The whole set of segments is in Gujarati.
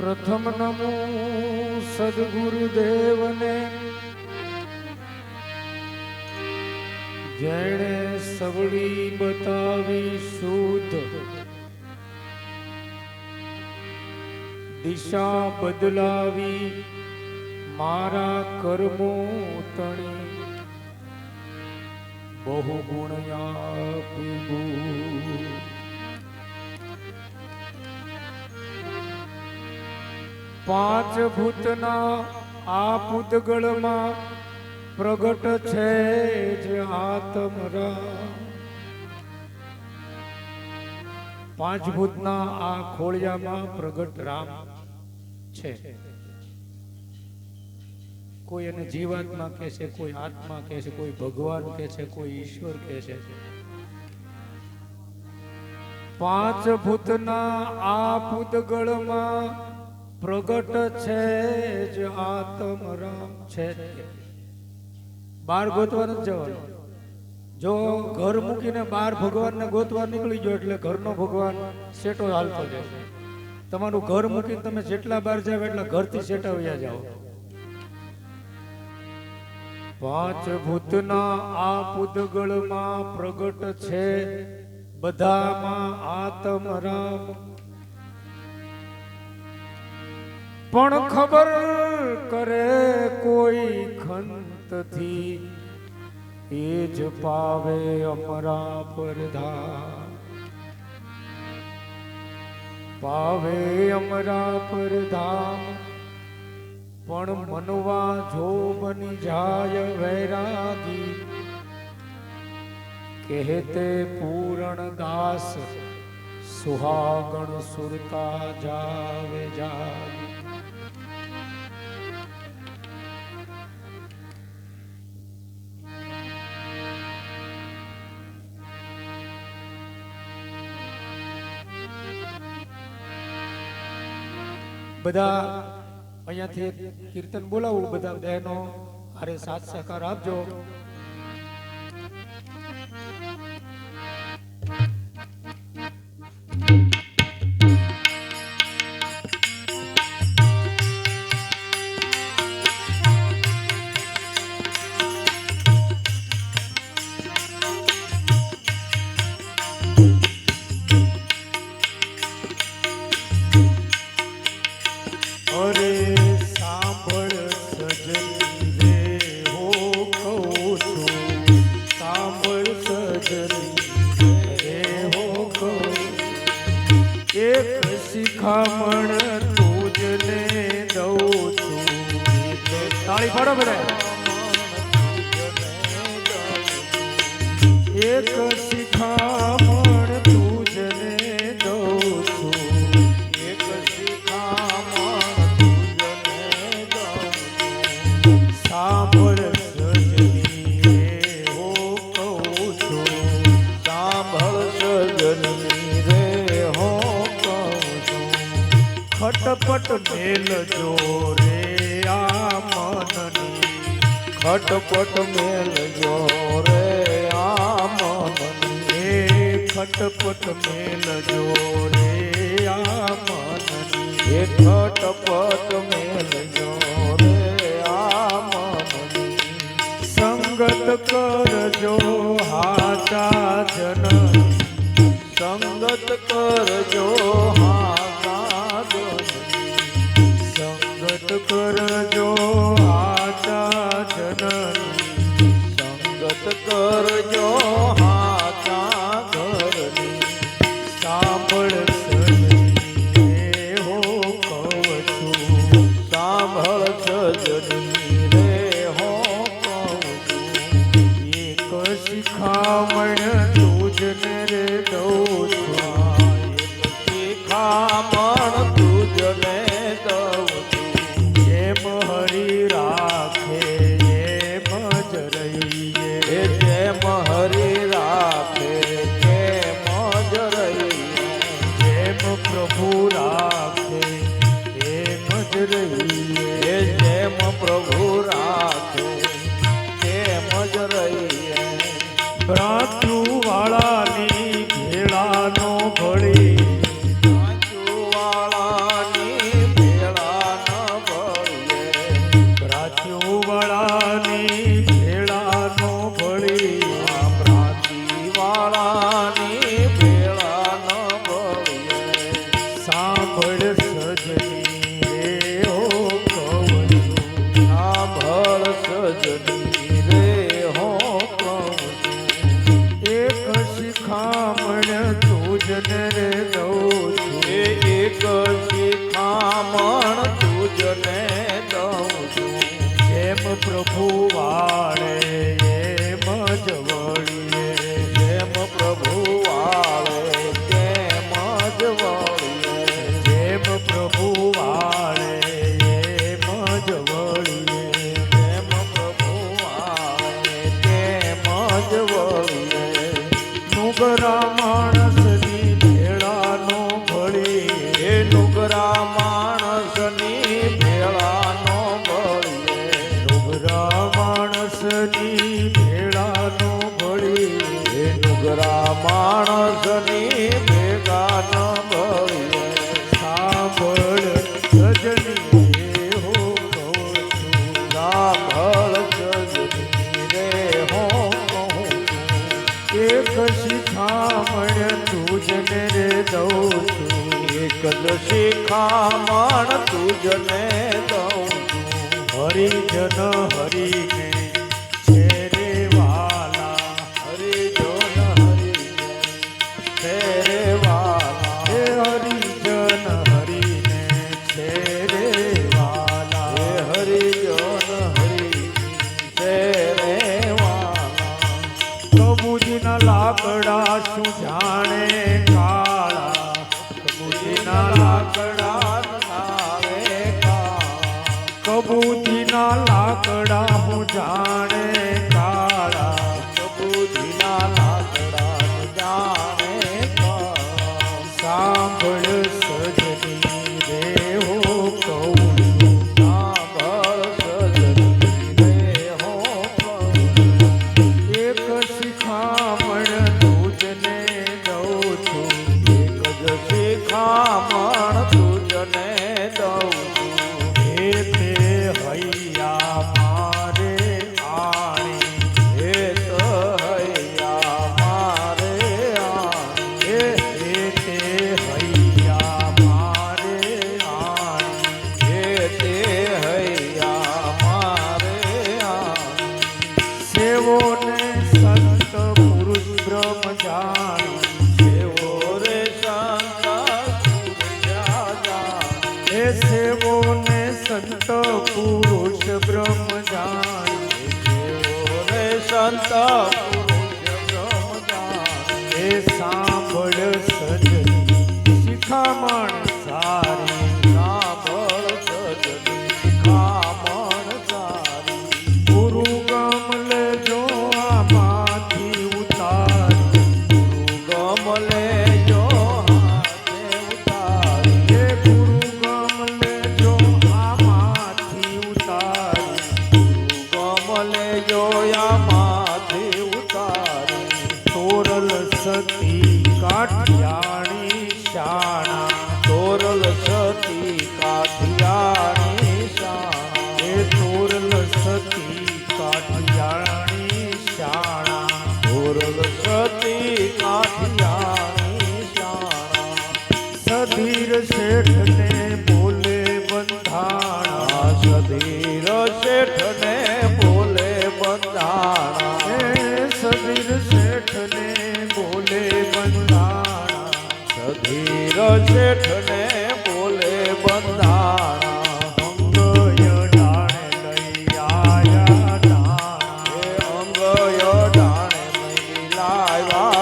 પ્રથમ નમો સદગુરુદેવને. જેણે સવળી બતાવી શુદ્ધ દિશા બદલાવી મારા કર્મો તણી. બહુ ગુણયા આપવું પાંચ ભૂતના આ પૂતગળમાં પ્રગટ છે જે આત્મરા. પાંચ ભૂતના આ ખોળિયામાં પ્રગટ રામ છે. કોઈ એને જીવાત્મા કહે છે, કોઈ આત્મા કહે છે, કોઈ ભગવાન કહે છે, કોઈ ઈશ્વર કહે છે. પાંચ ભૂતના આ પૂતગળમાં પ્રગટ છે જ આત્મ રામ છે બાર ગોતવા નથી જવાનું. જો ઘર મૂકીને બાર ભગવાનને ગોતવા નીકળી ગયો એટલે ઘરનો ભગવાન સેટો હાલતો જાય. તમારું ઘર મૂકીને તમે જેટલા બાર જાવ એટલા ઘરથી સેટા વયા જાઓ. પાંચ ભૂતના આ પૂતગળમાં પ્રગટ છે બધામાં આત્મ રામ. પણ ખબર કરે કોઈ ખંતથી. એ જ પાવે અમરા પરધા. પાવે અમરા પરધામ પણ મનવા જો બની જાય વૈરાગી. કહેતે પૂરણ દાસ, સુહાગણ સુરતા જાવે જાગી. બધા અહીંયાથી કીર્તન બોલાવું બધા બહેનો અરે સાથ સહકાર આપજો. એક શિખામણ જો ખટપટ રે આ મનની ખટપટ મેલજો રે આ મનની એ ખટપટ મેલજો રે આ મનની એ ખટપટ મેલજો રે આ મનની સંગત કરજો હાચા જન સંગત કરજો હા સાધન સંગત કરજો હાચા Hare રાખ્યું વળાની ભેળાનો ભળી પ્રાચી વાળાની ભેળાનો ભળી. હો કહું સાંભળ રે હો કહું એક શિખામણ તું જન રે દઉં નુગરામાણસની ભેળાનો ભળી હે નુગરામાણસની ભેળાનો ભળી નુગરામાણસની ભેળાનો ભળી હે નુગરામાણસની ભેગાનો ભળી સાંભળ શિખામણ તુજને દઉં. હરિજન હરિને કબૂતીના લાકડા હું જાણે કા ખામણ સારી સાંભળ સજની ખામણ સારી. ગુરુ ગમલે જો આમાંથી ઉતારી. ગુરુ ગમલે જો હાથે ઉતારી. હે ગુરુ શેઠને બોલે બંધારા લાવ્યા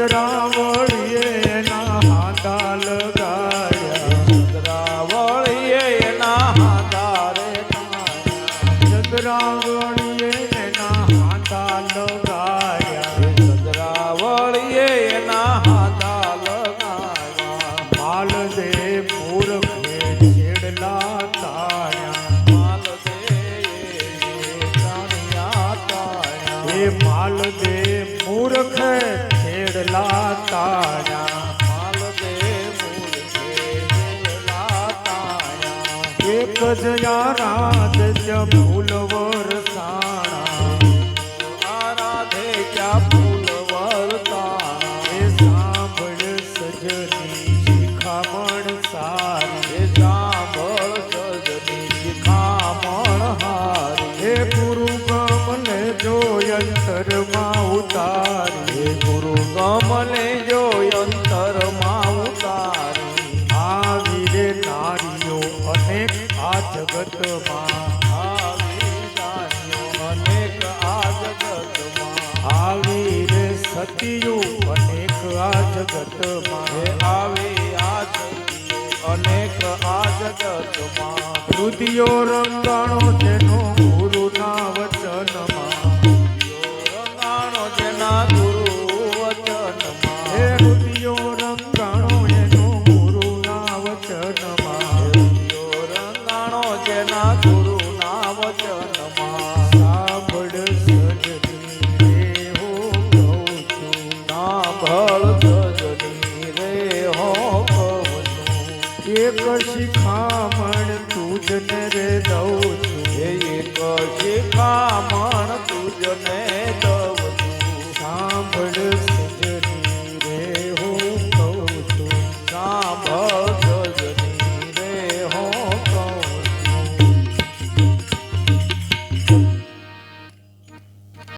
રાવણ જ આરાધ્ય ફૂલ વરસાણા જગતમાં. અનેક આ આવી રે સતીઓ અનેક આ જગતમાં. આવી અનેક આ જગતમાં રંગાણો તેનો ગુરુના વચનમાં એક શિખામણ તુજને રે દઉં છું. એક શિખામણ તુજને દઉં છું. સાંભળ